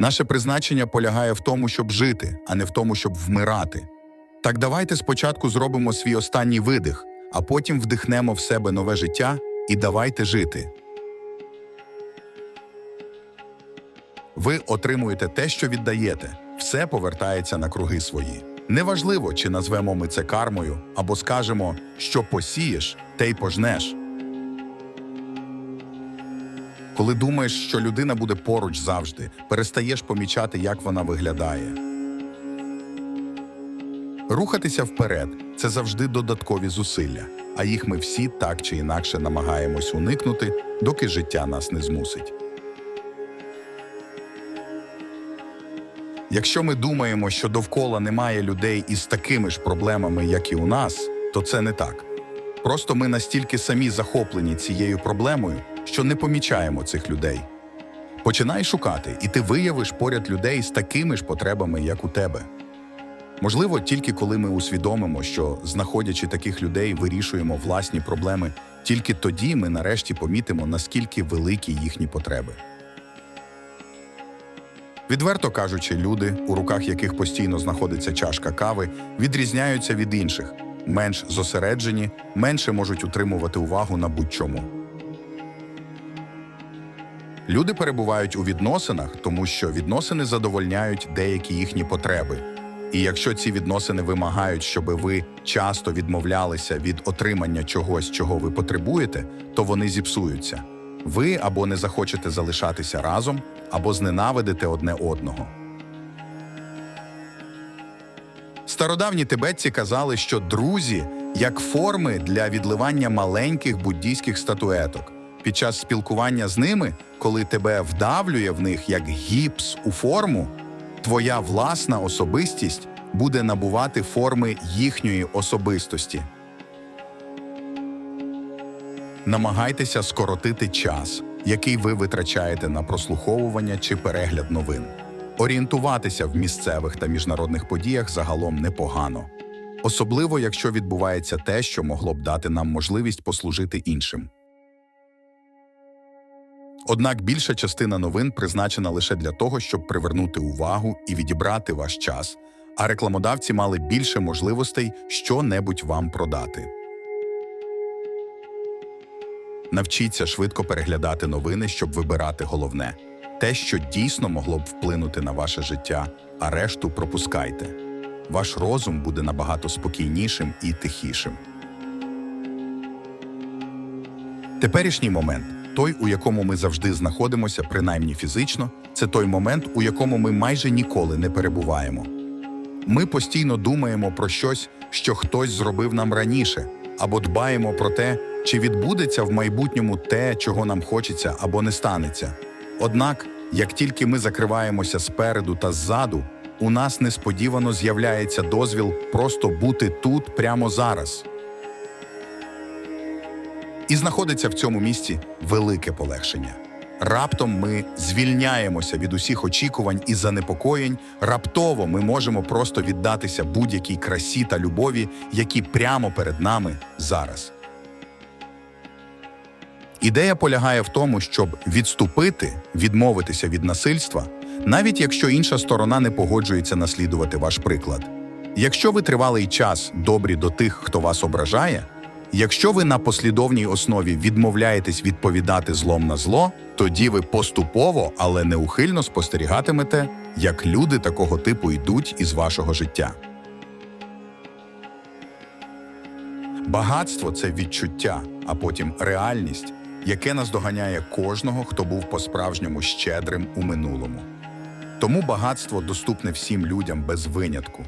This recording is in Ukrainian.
Наше призначення полягає в тому, щоб жити, а не в тому, щоб вмирати. Так давайте спочатку зробимо свій останній видих, а потім вдихнемо в себе нове життя і давайте жити. Ви отримуєте те, що віддаєте, все повертається на круги свої. Неважливо, чи назвемо ми це кармою, або скажемо, що посієш, те й пожнеш. Коли думаєш, що людина буде поруч завжди, перестаєш помічати, як вона виглядає. Рухатися вперед це завжди додаткові зусилля, а їх ми всі так чи інакше намагаємось уникнути, доки життя нас не змусить. Якщо ми думаємо, що довкола немає людей із такими ж проблемами, як і у нас, то це не так. Просто ми настільки самі захоплені цією проблемою, що не помічаємо цих людей. Починай шукати, і ти виявиш поряд людей з такими ж потребами, як у тебе. Можливо, тільки коли ми усвідомимо, що, знаходячи таких людей, вирішуємо власні проблеми, тільки тоді ми нарешті помітимо, наскільки великі їхні потреби. Відверто кажучи, люди, у руках яких постійно знаходиться чашка кави, відрізняються від інших, менш зосереджені, менше можуть утримувати увагу на будь-чому. Люди перебувають у відносинах, тому що відносини задовольняють деякі їхні потреби. І якщо ці відносини вимагають, щоб ви часто відмовлялися від отримання чогось, чого ви потребуєте, то вони зіпсуються. Ви або не захочете залишатися разом, або зненавидите одне одного. Стародавні тибетці казали, що друзі як форми для відливання маленьких буддійських статуеток. Під час спілкування з ними, коли тебе вдавлює в них як гіпс у форму, твоя власна особистість буде набувати форми їхньої особистості. Намагайтеся скоротити час, який ви витрачаєте на прослуховування чи перегляд новин. Орієнтуватися в місцевих та міжнародних подіях загалом непогано, особливо якщо відбувається те, що могло б дати нам можливість послужити іншим. Однак більша частина новин призначена лише для того, щоб привернути увагу і відібрати ваш час, а рекламодавці мали більше можливостей що-небудь вам продати. Навчіться швидко переглядати новини, щоб вибирати головне те, що дійсно могло б вплинути на ваше життя, а решту пропускайте. Ваш розум буде набагато спокійнішим і тихішим. Теперішній момент, той, у якому ми завжди знаходимося, принаймні фізично, це той момент, у якому ми майже ніколи не перебуваємо. Ми постійно думаємо про щось, що хтось зробив нам раніше, або дбаємо про те, чи відбудеться в майбутньому те, чого нам хочеться або не станеться. Однак, як тільки ми закриваємося спереду та ззаду, у нас несподівано з'являється дозвіл просто бути тут прямо зараз. І знаходиться в цьому місці велике полегшення. Раптом ми звільняємося від усіх очікувань і занепокоєнь. Раптово ми можемо просто віддатися будь-якій красі та любові, які прямо перед нами зараз. Ідея полягає в тому, щоб відступити, відмовитися від насильства, навіть якщо інша сторона не погоджується наслідувати ваш приклад. Якщо ви тривалий час добрі до тих, хто вас ображає, якщо ви на послідовній основі відмовляєтесь відповідати злом на зло, тоді ви поступово, але неухильно спостерігатимете, як люди такого типу йдуть із вашого життя. Багатство це відчуття, а потім реальність, яке наздоганяє кожного, хто був по-справжньому щедрим у минулому. Тому багатство доступне всім людям без винятку.